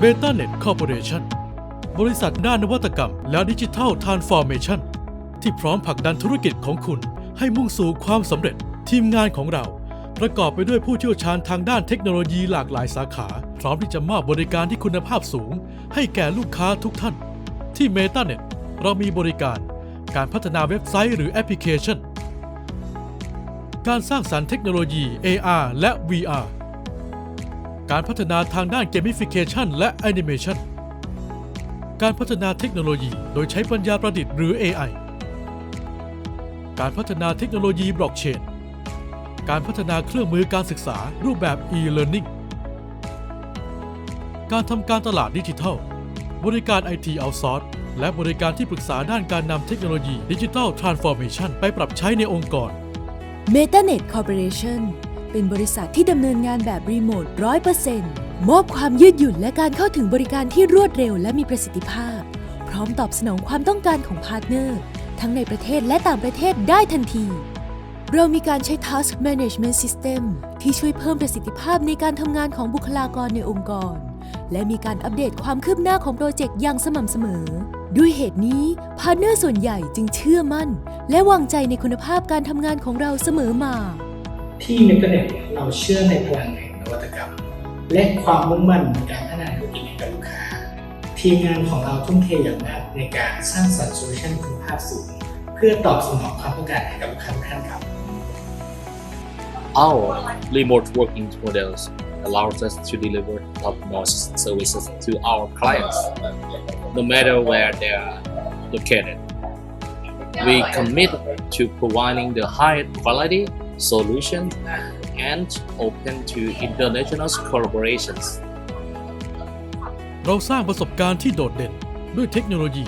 b e t a n e t Corporation บริษัทด้านนวัตกรรม และดิจิทัลทรานส์ฟอร์เมชันที่พร้อมผลักดันธุรกิจของคุณ ให้มุ่งสู่ความสำเร็จทีมงานของเรา ประกอบไปด้วยผู้เชี่ยวชาญทางด้านเทคโนโลยีหลากหลายสาขา พร้อมที่จะมอบบริการที่คุณภาพสูง ให้แก่ลูกค้าทุกท่าน ที่ MetaNet เรามีบริการการพัฒนาเว็บไซต์หรือแอปพลิเคชัน การสร้างสรรค์เทคโนโลยี AR และ VR การพัฒนาทางด้าน Gamification และ Animation การพัฒนาเทคโนโลยี โดยใช้ปัญญาประดิษฐ์หรือ AI การพัฒนาเทคโนโลยีบล็อกเชน การพัฒนาเครื่องมือการศึกษารูปแบบ e-learning การทำการตลาดดิจิทัล บริการ IT outsource และบริการที่ปรึกษาด้านการนำเทคโนโลยีดิจิทัลทรานส์ฟอร์เมชันไปปรับใช้ในองค์กร MetaNet Corporation เป็นบริษัทที่ดำเนินงานแบบรีโมท100%มอบความยืดหยุ่นและการเข้าถึงบริการที่รวดเร็วและมีประสิทธิภาพ พร้อมตอบสนองความต้องการของพาร์ทเนอร์ ทั้งในประเทศและต่างประเทศได้ทันที เรามีการใช้ Task Management System ที่ช่วยเพิ่มประสิทธิภาพในการทำงานของบุคลากรในองค์กร และมีการอัปเดตความคืบหน้าของโปรเจกต์อย่างสม่ำเสมอ ด้วยเหตุนี้พาร์ทเนอร์ส่วนใหญ่จึงเชื่อมั่น และวางใจในคุณภาพการทำงานของเราเสมอมา ที่เมกะเน็ตเราเชื่อในพลังแห่งนวัตกรรม และความมุ่งมั่นในการพัฒนาธุรกิจให้กับลูกค้า ทีมงานของเราทุ่มเทอย่างมากในการสร้างสรรค์โซลูชันคุณภาพสูง เพื่อตอบสนองความต้องการให้กับลูกค้าท่านครับ Our remote working models allows us to deliver top-notch services to our clients, no matter where they are located. We commit to providing the highest quality solution and open to international collaborations. เราสร้างประสบการณ์ที่โดดเด่นด้วยเทคโนโลยี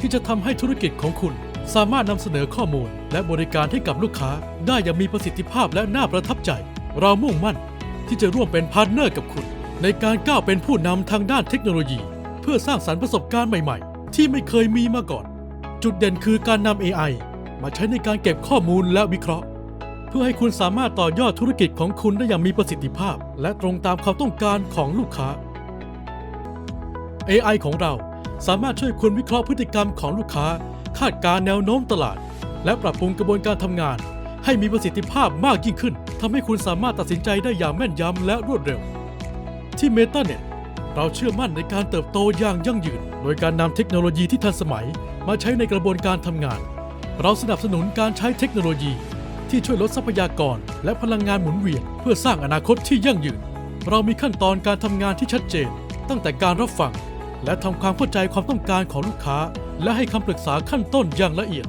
ที่จะทำให้ธุรกิจของคุณ สามารถนำเสนอข้อมูล และบริการให้กับลูกค้า ได้อย่างมีประสิทธิภาพและน่าประทับใจ เรามุ่งมั่นที่จะร่วมเป็นพาร์ทเนอร์กับคุณ ในการก้าวเป็นผู้นำทางด้านเทคโนโลยี เพื่อสร้างสรรค์ประสบการณ์ใหม่ๆ ที่ไม่เคยมีมาก่อน จุดเด่นคือการนำ AI มาใช้ในการเก็บข้อมูลและวิเคราะห์ พื่อให้คุณสามารถต่อยอดธุรกิจของคุณได้อย่างมีประสิทธิภาพ และตรงตามความต้องการของลูกค้า AI ของเราสามารถช่วยคุณวิเคราะห์พฤติกรรมของลูกค้า คาดการณ์แนวโน้มตลาด และปรับปรุงกระบวนการทำงาน ให้มีประสิทธิภาพมากยิ่งขึ้นทำให้คุณสามารถตัดสินใจได้อย่างแม่นยำและรวดเร็ว ที่ MetaNet เราเชื่อมั่นในการเติบโตอย่างยั่งยืน โดยการนำเทคโนโลยีที่ทันสมัยมาใช้ในกระบวนการทำงาน เราสนับสนุนการใช้เทคโนโลยี ที่ช่วยลดทรัพยากร และพลังงานหมุนเวียนเพื่อสร้างอนาคตที่ยั่งยืน เรามีขั้นตอนการทำงานที่ชัดเจน ตั้งแต่การรับฟัง และทำความเข้าใจความต้องการของลูกค้า และให้คำปรึกษาขั้นต้นอย่างละเอียด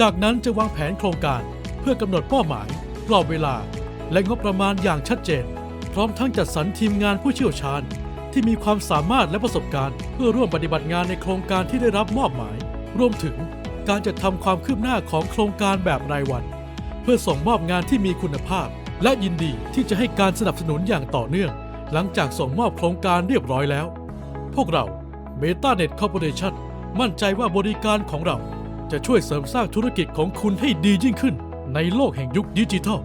จากนั้นจะวางแผนโครงการเพื่อกำหนดเป้าหมายกรอบเวลา และงบประมาณอย่างชัดเจน พร้อมทั้งจัดสรรทีมงานผู้เชี่ยวชาญ ที่มีความสามารถและประสบการณ์ เพื่อร่วมปฏิบัติงานในโครงการที่ได้รับมอบหมาย รวมถึงการจัดทำความคืบหน้าของโครงการแบบรายวัน เพื่อส่งมอบงานที่มีคุณภาพ และยินดีที่จะให้การสนับสนุนอย่างต่อเนื่อง หลังจากส่งมอบโครงการเรียบร้อยแล้ว พวกเรา MetaNet Corporation มั่นใจว่าบริการของเราจะช่วยเสริมสร้างธุรกิจของคุณให้ดียิ่งขึ้น ในโลกแห่งยุคดิจิทัล